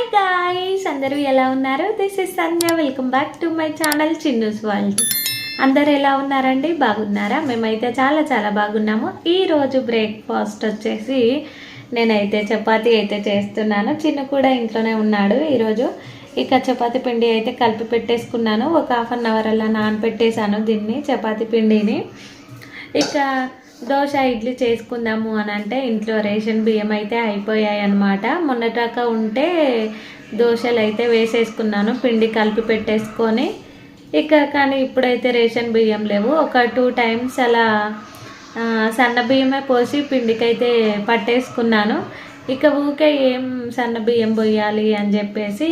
Hi guys అందరూ ఎలా ఉన్నారు? This is Sandhya welcome back to my channel Chinnu's world అందరు ఎలా ఉన్నారండి? బాగున్నారా? మేమైతే చాలా చాలా బాగున్నాము. ఈరోజు బ్రేక్ఫాస్ట్ వచ్చేసి నేనైతే చపాతీ అయితే చేస్తున్నాను. చిన్న కూడా ఇంట్లోనే ఉన్నాడు ఈరోజు. ఇక చపాతీ పిండి అయితే కలిపి పెట్టేసుకున్నాను. ఒక హాఫ్ అన్ అవర్ అలా నానబెట్టేశాను దీన్ని చపాతీ పిండిని. ఇక దోశ ఇడ్లీ చేసుకుందాము అని అంటే ఇంట్లో రేషన్ బియ్యం అయితే అయిపోయాయి అనమాట మొన్నటాక ఉంటే దోశలు అయితే వేసేసుకున్నాను పిండి కలిపి పెట్టేసుకొని. ఇక కానీ ఇప్పుడైతే రేషన్ బియ్యం లేవు. ఒక టూ టైమ్స్ అలా సన్న బియ్యమే పోసి పిండికైతే పట్టేసుకున్నాను. ఇక ఊకే ఏం సన్న బియ్యం పోయాలి అని చెప్పేసి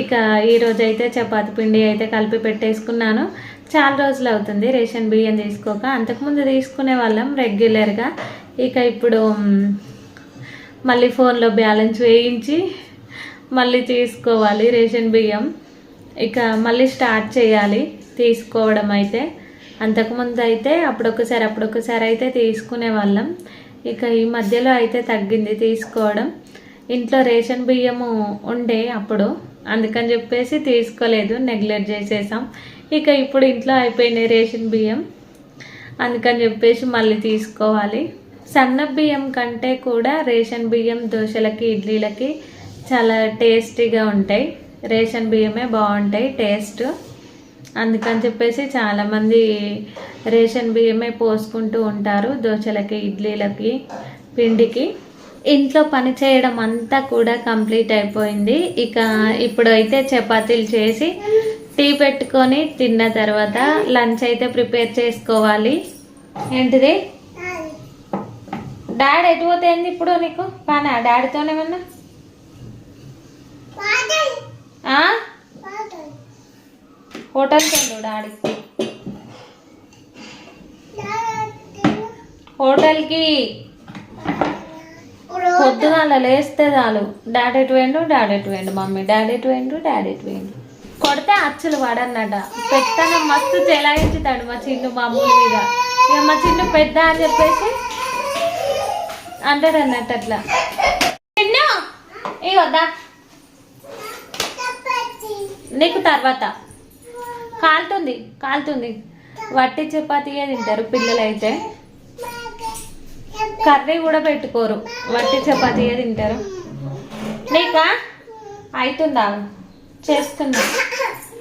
ఇక ఈరోజైతే చపాతి పిండి అయితే కలిపి పెట్టేసుకున్నాను. చాలా రోజులు అవుతుంది రేషన్ బియ్యం తీసుకోక. అంతకుముందు తీసుకునే వాళ్ళం రెగ్యులర్గా. ఇక ఇప్పుడు మళ్ళీ ఫోన్లో బ్యాలెన్స్ వేయించి మళ్ళీ తీసుకోవాలి రేషన్ బియ్యం. ఇక మళ్ళీ స్టార్ట్ చేయాలి తీసుకోవడం అయితే. అంతకుముందు అయితే అప్పుడొకసారి అప్పుడొకసారి అయితే తీసుకునే వాళ్ళం. ఇక ఈ మధ్యలో అయితే తగ్గింది తీసుకోవడం. ఇంట్లో రేషన్ బియ్యము ఉండే అప్పుడు. అందుకని చెప్పేసి తీసుకోలేదు నెగ్లెక్ట్ చేసేసాం. ఇక ఇప్పుడు ఇంట్లో అయిపోయినాయి రేషన్ బియ్యం. అందుకని చెప్పేసి మళ్ళీ తీసుకోవాలి. సన్న బియ్యం కంటే కూడా రేషన్ బియ్యం దోశలకి ఇడ్లీలకి చాలా టేస్టీగా ఉంటాయి. రేషన్ బియ్యమే బాగుంటాయి టేస్ట్. అందుకని చెప్పేసి చాలామంది రేషన్ బియ్యమే పోసుకుంటూ ఉంటారు దోశలకి ఇడ్లీలకి పిండికి. ఇంట్లో పని చేయడం అంతా కూడా కంప్లీట్ అయిపోయింది. ఇక ఇప్పుడైతే చపాతీలు చేసి టీ పెట్టుకొని తిన్న తర్వాత లంచ్ అయితే ప్రిపేర్ చేసుకోవాలి. ఏంటిది? డాడీ ఎటు పోతే ఏంది ఇప్పుడు నీకు? పానా? డాడీతోనేమన్నా ఆ? హోటల్కి వెళ్ళు డాడీకి. హోటల్కి. పొద్దుగాల లేస్తే చాలు. డాడీ ఎటు వేయండు డాడీ ఎటు వేయండు మమ్మీ డాడీ ఎటు వేయండు డాడీ ఎటు వేయండు కొడితే అచ్చులు వాడన్నట. పెద్దన మస్తు చెలాయించుతాడు మా చిన్ను మా మీద. ఇక మా చిన్ను పెద్ద అని చెప్పేసి అంటాడు అన్నట్టు అట్లా. చిన్ను ఇవద్దా నీకు తర్వాత. కాలుతుంది కాలుతుంది. వట్టి చపాతీయే తింటారు పిల్లలైతే. కర్రీ కూడా పెట్టుకోరు వట్టి చపాతీయే తింటారు. నీకా? అవుతుందా చేస్తున్నా.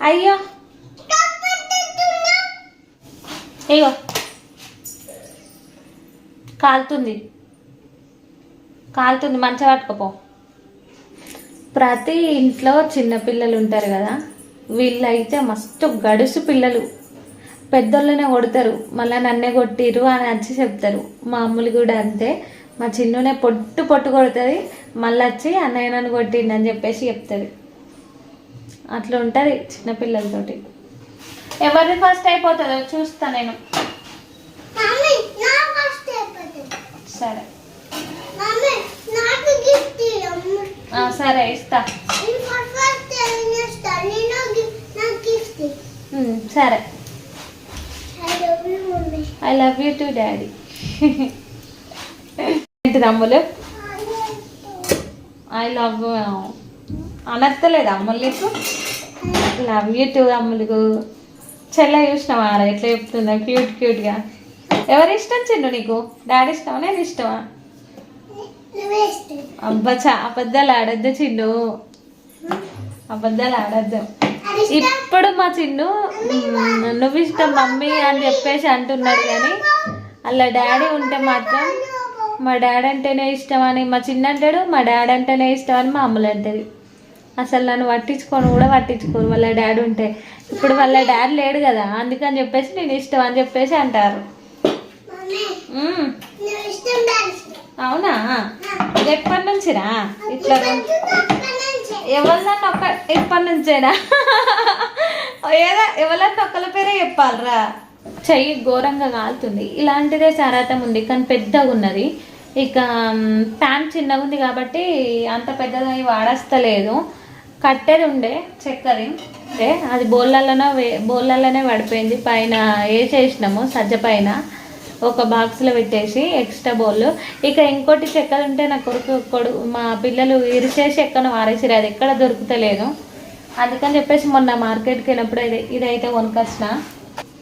అయ్యో. అయ్యో కాలుతుంది. కాలుతుంది. మంచిగా పట్టుకోపో. ప్రతి ఇంట్లో చిన్నపిల్లలు ఉంటారు కదా వీళ్ళైతే మస్తు గడుసు పిల్లలు. పెద్దోళ్ళనే కొడతారు. మళ్ళీ నన్నే కొట్టిరు అని వచ్చి చెప్తారు. మా అమ్ములు కూడా అంతే. మా చిన్నునే పొట్టు పొట్టు కొడుతుంది. మళ్ళీ వచ్చి అన్నయ్య నన్ను కొట్టిండని చెప్పేసి చెప్తుంది. అట్లా ఉంటుంది చిన్నపిల్లలతోటి. ఎవరిది ఫస్ట్ అయిపోతుందో చూస్తా నేను. సరే. సరే ఇస్తా. సరే. I love you too daddy ఏంటి తమ్ములు ఐ లవ్ అనర్తలేదు అమ్ములు నీకు లవ్ యూ టూ అమ్ములకు చెల్ల చూసినావా ఎట్లా చెప్తుందా? క్యూట్ క్యూట్గా ఎవరి ఇష్టం చిన్ను నీకు? డాడీ ఇష్టమా? నేను ఇష్టమా? అబ్బా చా అబద్ధాలు ఆడద్దు చిన్ను. అబద్ధాలు ఆడద్దు. ఇప్పుడు మా చిన్ను నువ్వు ఇష్టం మమ్మీ అని చెప్పేసి అంటున్నాడు కానీ అలా డాడీ ఉంటే మాత్రం మా డాడీ అంటేనే ఇష్టం అని మా చిన్న అంటాడు మా డాడీ అంటేనే ఇష్టం అని మా అమ్మలు అంటది. అసలు నన్ను పట్టించుకొని కూడా పట్టించుకోరు వాళ్ళ డాడీ ఉంటే. ఇప్పుడు వాళ్ళ డాడీ లేడు కదా అందుకని చెప్పేసి నేను ఇష్టం అని చెప్పేసి అంటారు. అవునా? ఎప్పటి నుంచిరా? ఇట్లా ఎవరినన్నా ఒక ఎప్పటి నుంచేనా? ఏదో ఎవరన్నా ఒకళ్ళ పేరే చెప్పాలరా. చెయ్యి ఘోరంగా కాలుతుంది. ఇలాంటిదే సరాతం ఉంది. కానీ పెద్దగా ఉన్నది. ఇక ప్యాన్ చిన్నగా ఉంది కాబట్టి అంత పెద్దది వాడస్తలేదు. కట్టేది ఉండే చెక్కది అంటే అది బోళ్ళల్లోనే వే బోళ్ళల్లోనే పడిపోయింది. పైన వేసేసినాము సజ్జ పైన ఒక బాక్స్లో పెట్టేసి ఎక్స్ట్రా బౌల్ ఇక ఇంకోటి చెక్కలు ఉంటే నా కొడుకు కొడు మా పిల్లలు ఇరిచేసి ఎక్కను వారేసిరు అది ఎక్కడ దొరుకుతలేదు. అందుకని చెప్పేసి మొన్న మార్కెట్కి వెళ్ళినప్పుడు ఇది ఇదైతే కొనుకొచ్చిన.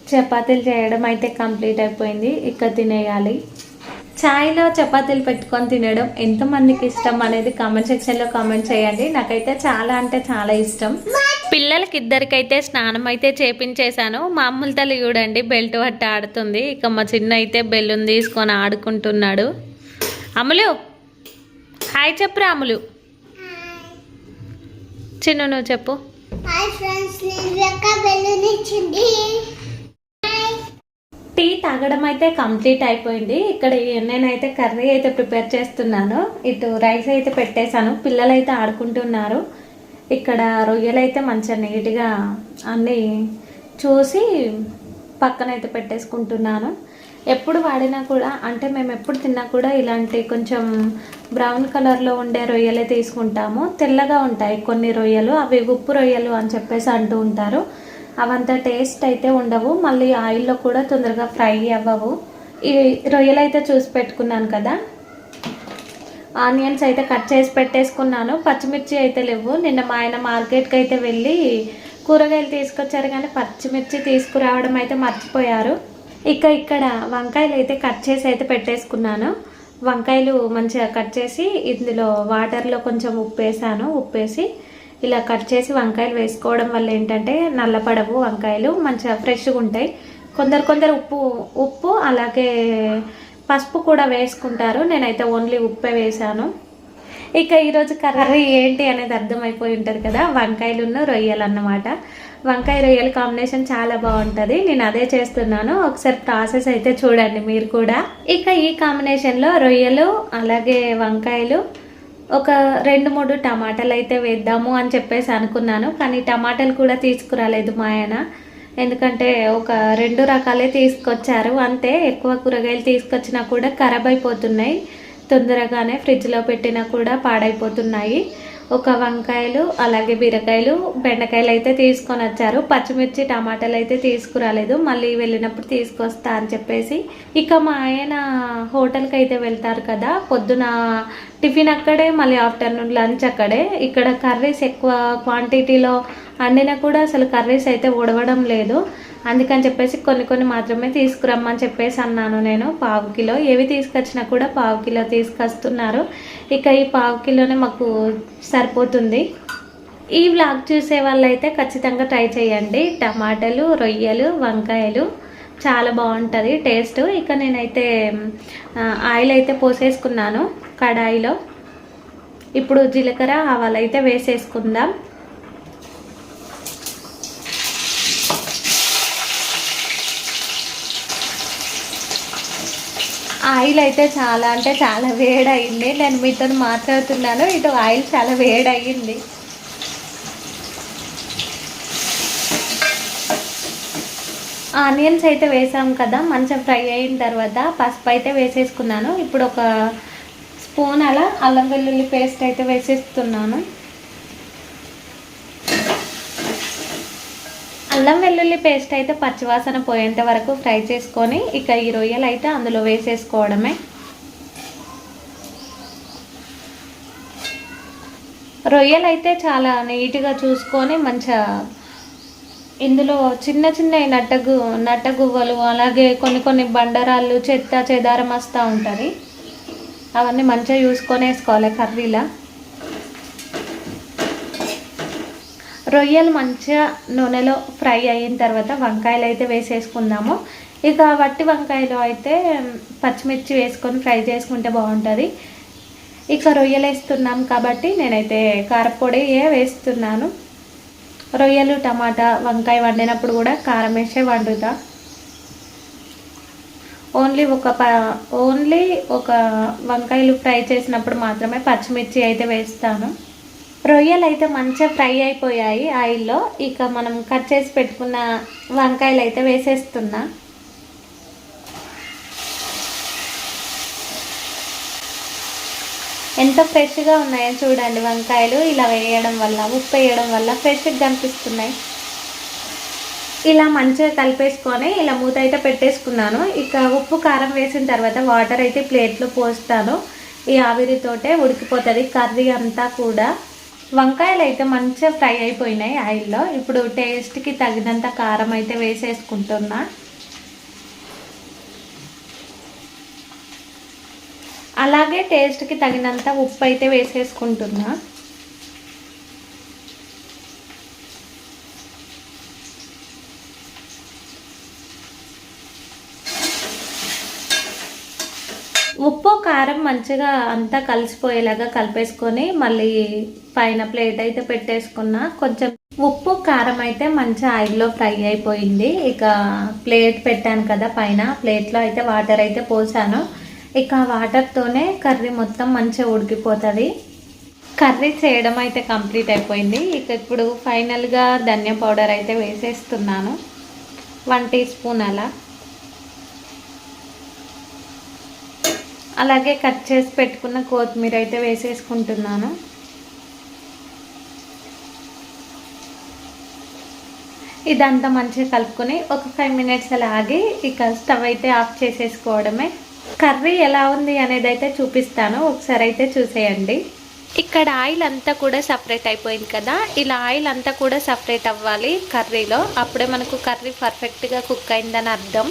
చపాతీలు చేయడం అయితే కంప్లీట్ అయిపోయింది. ఇక తినేయాలి. చాయ్లో చపాతీలు పెట్టుకొని తినడం ఎంతమందికి ఇష్టం అనేది కామెంట్ సెక్షన్లో కామెంట్ చేయండి. నాకైతే చాలా అంటే చాలా ఇష్టం. పిల్లలకి ఇద్దరికైతే స్నానం అయితే చేపించేశాను. మా అమ్ముల తల్లి చూడండి బెల్ట్ పట్టి ఆడుతుంది. ఇక మా చిన్న అయితే బెల్లుని తీసుకొని ఆడుకుంటున్నాడు. అమ్ములు హాయ్ చెప్పురా అమ్ములు చిన్ను నువ్వు చెప్పు. హాయ్ ఫ్రెండ్స్ నేను టీ తాగడం అయితే కంప్లీట్ అయిపోయింది. ఇక్కడ నేనైతే కర్రీ అయితే ప్రిపేర్ చేస్తున్నాను. ఇటు రైస్ అయితే పెట్టేశాను. పిల్లలు అయితే ఆడుకుంటున్నారు. ఇక్కడ రొయ్యలైతే మంచిగా నీట్గా అన్నీ చూసి పక్కనైతే పెట్టేసుకుంటున్నాను. ఎప్పుడు వాడినా కూడా అంటే మేము ఎప్పుడు తిన్నా కూడా ఇలాంటి కొంచెం బ్రౌన్ కలర్లో ఉండే రొయ్యలే తీసుకుంటాము. తెల్లగా ఉంటాయి కొన్ని రొయ్యలు. అవి ఉప్పు రొయ్యలు అని చెప్పేసి అంటూ ఉంటారు. అవంత టేస్ట్ అయితే ఉండవు. మళ్ళీ ఆయిల్లో కూడా తొందరగా ఫ్రై అవ్వవు. ఈ రొయ్యలు అయితే చూసి పెట్టుకున్నాను కదా. ఆనియన్స్ అయితే కట్ చేసి పెట్టేసుకున్నాను. పచ్చిమిర్చి అయితే లేవు. నిన్న మా ఆయన మార్కెట్కి అయితే వెళ్ళి కూరగాయలు తీసుకొచ్చారు కానీ పచ్చిమిర్చి తీసుకురావడం అయితే మర్చిపోయారు. ఇక ఇక్కడ వంకాయలు అయితే కట్ చేసి అయితే పెట్టేసుకున్నాను. వంకాయలు మంచిగా కట్ చేసి ఇందులో వాటర్లో కొంచెం ఉప్పు వేసాను ఉప్పు వేసి ఇలా కట్ చేసి వంకాయలు వేసుకోవడం వల్ల ఏంటంటే నల్లపడవు వంకాయలు మంచిగా ఫ్రెష్గా ఉంటాయి. కొందరు కొందరు ఉప్పు ఉప్పు అలాగే పసుపు కూడా వేసుకుంటారు. నేనైతే ఓన్లీ ఉప్పే వేసాను ఇక ఈరోజు కర్రీ ఏంటి అనేది అర్థమైపోయి ఉంటుంది కదా. వంకాయలున్న రొయ్యలు అన్నమాట వంకాయ రొయ్యల కాంబినేషన్ చాలా బాగుంటుంది. నేను అదే చేస్తున్నాను. ఒకసారి ప్రాసెస్ అయితే చూడండి మీరు కూడా. ఇక ఈ కాంబినేషన్లో రొయ్యలు అలాగే వంకాయలు ఒక రెండు మూడు టమాటాలు అయితే వేద్దాము అని చెప్పేసి అనుకున్నాను కానీ టమాటాలు కూడా తీసుకురాలేదు మా ఆయన. ఎందుకంటే ఒక రెండు రకాలే తీసుకొచ్చారు అంతే. ఎక్కువ కూరగాయలు తీసుకొచ్చినా కూడా ఖరాబ్ అయిపోతున్నాయి. తొందరగానే ఫ్రిడ్జ్లో పెట్టినా కూడా పాడైపోతున్నాయి. ఒక వంకాయలు అలాగే బీరకాయలు బెండకాయలు అయితే తీసుకొని వచ్చారు. పచ్చిమిర్చి టమాటాలు అయితే తీసుకురాలేదు. మళ్ళీ వెళ్ళినప్పుడు తీసుకొస్తా అని చెప్పేసి. ఇక మా ఆయన హోటల్కి అయితే వెళ్తారు కదా. పొద్దున టిఫిన్ అక్కడే మళ్ళీ ఆఫ్టర్నూన్ లంచ్ అక్కడే. ఇక్కడ కర్రీస్ ఎక్కువ క్వాంటిటీలో అండినా కూడా అసలు కర్రీస్ అయితే ఉడవడం లేదు. అందుకని చెప్పేసి కొన్ని కొన్ని మాత్రమే తీసుకురమ్మని చెప్పేసి అన్నాను నేను. పావు కిలో. ఏవి తీసుకొచ్చినా కూడా పావు కిలో తీసుకొస్తున్నారు. ఇక ఈ పావు కిలోనే మాకు సరిపోతుంది. ఈ వ్లాగ్ చూసే వాళ్ళైతే ఖచ్చితంగా ట్రై చేయండి. టమాటాలు రొయ్యలు వంకాయలు చాలా బాగుంటుంది. టేస్ట్. ఇక నేనైతే ఆయిల్ అయితే పోసేసుకున్నాను కడాయిలో. ఇప్పుడు జీలకర్ర ఆవాలు అయితే వేసేసుకుందాం. ఆయిల్ అయితే చాలా అంటే చాలా వేడయింది. నేను మీతో మాట్లాడుతున్నాను. ఇటు ఆయిల్ చాలా వేడయింది. ఆనియన్స్ అయితే వేసాం కదా మంచిగా ఫ్రై అయిన తర్వాత పసుపు అయితే వేసేసుకున్నాను. ఇప్పుడు ఒక స్పూన్ అలా అల్లం వెల్లుల్లి పేస్ట్ అయితే వేసేస్తున్నాను. అల్లం వెల్లుల్లి పేస్ట్ అయితే పచ్చివాసన పోయేంత వరకు ఫ్రై చేసుకొని ఇక ఈ రొయ్యలు అయితే అందులో వేసేసుకోవడమే. రొయ్యలు అయితే చాలా నీట్గా చూసుకొని మంచిగా ఇందులో చిన్న చిన్న నట్టగు నట్టగువ్వలు అలాగే కొన్ని కొన్ని బండరాళ్ళు చెత్త చెదారం వస్తూ ఉంటుంది. అవన్నీ మంచిగా చూసుకొని వేసుకోవాలి కర్రీలా. రొయ్యలు మంచిగా నూనెలో ఫ్రై అయిన తర్వాత వంకాయలు అయితే వేసేసుకుందాము. ఇక వట్టి వంకాయలు అయితే పచ్చిమిర్చి వేసుకొని ఫ్రై చేసుకుంటే బాగుంటుంది. ఇక రొయ్యలు వేస్తున్నాం కాబట్టి నేనైతే కారపొడియే వేస్తున్నాను. రొయ్యలు టమాటా వంకాయ వండినప్పుడు కూడా కారం వేసే వండుతా. ఓన్లీ ఒక ప ఓన్లీ ఒక వంకాయలు ఫ్రై చేసినప్పుడు మాత్రమే పచ్చిమిర్చి అయితే వేస్తాను. రొయ్యలు అయితే మంచిగా ఫ్రై అయిపోయాయి ఆయిల్లో. ఇక మనం కట్ చేసి పెట్టుకున్న వంకాయలు అయితే వేసేస్తున్నా. ఎంత ఫ్రెష్గా ఉన్నాయో చూడండి వంకాయలు. ఇలా వేయడం వల్ల ఉప్పు వేయడం వల్ల ఫ్రెష్గా కనిపిస్తున్నాయి. ఇలా మంచిగా కలిపేసుకొని ఇలా మూత అయితే పెట్టేసుకున్నాను. ఇక ఉప్పు కారం వేసిన తర్వాత వాటర్ అయితే ప్లేట్లో పోస్తాను. ఈ ఆవిరితోటే ఉడికిపోతుంది కర్రీ అంతా కూడా. వంకాయలు అయితే మంచిగా ఫ్రై అయిపోయినాయి ఆయిల్లో. ఇప్పుడు టేస్ట్కి తగినంత కారం అయితే వేసేసుకుంటున్నా. అలాగే టేస్ట్కి తగినంత ఉప్పు అయితే వేసేసుకుంటున్నా ఉప్పు కారం మంచిగా అంతా కలిసిపోయేలాగా కలిపేసుకొని మళ్ళీ పైన ప్లేట్ అయితే పెట్టేసుకున్నా. కొంచెం ఉప్పు కారం అయితే మంచి ఆయిల్లో ఫ్రై అయిపోయింది. ఇక ప్లేట్ పెట్టాను కదా పైన. ప్లేట్లో అయితే వాటర్ అయితే పోసాను. ఇక వాటర్తోనే కర్రీ మొత్తం మంచిగా ఉడికిపోతుంది. కర్రీ చేయడం అయితే కంప్లీట్ అయిపోయింది. ఇక ఇప్పుడు ఫైనల్గా ధనియా పౌడర్ అయితే వేసేస్తున్నాను. వన్ టీ స్పూన్ అలా. అలాగే కట్ చేసి పెట్టుకున్న కొత్తిమీర అయితే వేసేసుకుంటున్నాను. ఇదంతా మంచిగా కలుపుకొని ఒక ఫైవ్ మినిట్స్ అలా ఆగి ఇక స్టవ్ అయితే ఆఫ్ చేసేసుకోవడమే. కర్రీ ఎలా ఉంది అనేది అయితే చూపిస్తాను. ఒకసారి అయితే చూసేయండి. ఇక్కడ ఆయిల్ అంతా కూడా సపరేట్ అయిపోయింది కదా. ఇలా ఆయిల్ అంతా కూడా సపరేట్ అవ్వాలి కర్రీలో. అప్పుడే మనకు కర్రీ పర్ఫెక్ట్గా కుక్ అయిందని అర్థం.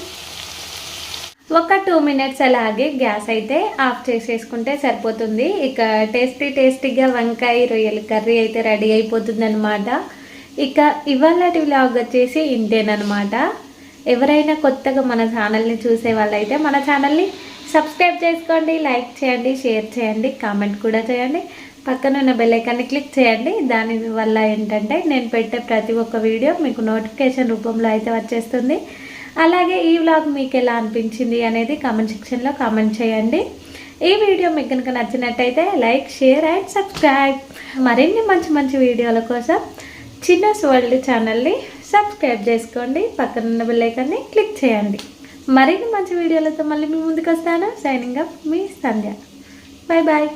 ఒక టూ మినిట్స్ అలాగే గ్యాస్ అయితే ఆఫ్ చేసేసుకుంటే సరిపోతుంది. ఇక టేస్టీ టేస్టీగా వంకాయ రొయ్యల కర్రీ అయితే రెడీ అయిపోతుంది అనమాట ఇక ఇవాళటి వ్లాగ్ వచ్చేసి ఇంతేనమాట ఎవరైనా కొత్తగా మన ఛానల్ని చూసే వాళ్ళైతే మన ఛానల్ని సబ్స్క్రైబ్ చేసుకోండి లైక్ చేయండి షేర్ చేయండి కామెంట్ కూడా చేయండి. పక్కన ఉన్న బెల్లైకాన్ని క్లిక్ చేయండి. దాని వల్ల ఏంటంటే నేను పెట్టే ప్రతి ఒక్క వీడియో మీకు నోటిఫికేషన్ రూపంలో అయితే వచ్చేస్తుంది. అలాగే ఈ వ్లాగ్ మీకు ఎలా అనిపించింది అనేది కామెంట్ సెక్షన్లో కామెంట్ చేయండి. ఈ వీడియో మీకు కనుక నచ్చినట్టయితే లైక్ షేర్ అండ్ సబ్స్క్రైబ్ మరిన్ని మంచి మంచి వీడియోల కోసం చిన్న వరల్డ్ ఛానల్ని సబ్స్క్రైబ్ చేసుకోండి. పక్కన ఉన్న బెల్లైకాన్ని క్లిక్ చేయండి. మరిన్ని మంచి వీడియోలతో మళ్ళీ మీ ముందుకు వస్తాను. సైనింగ్ అప్ మీ సంధ్య. Bye bye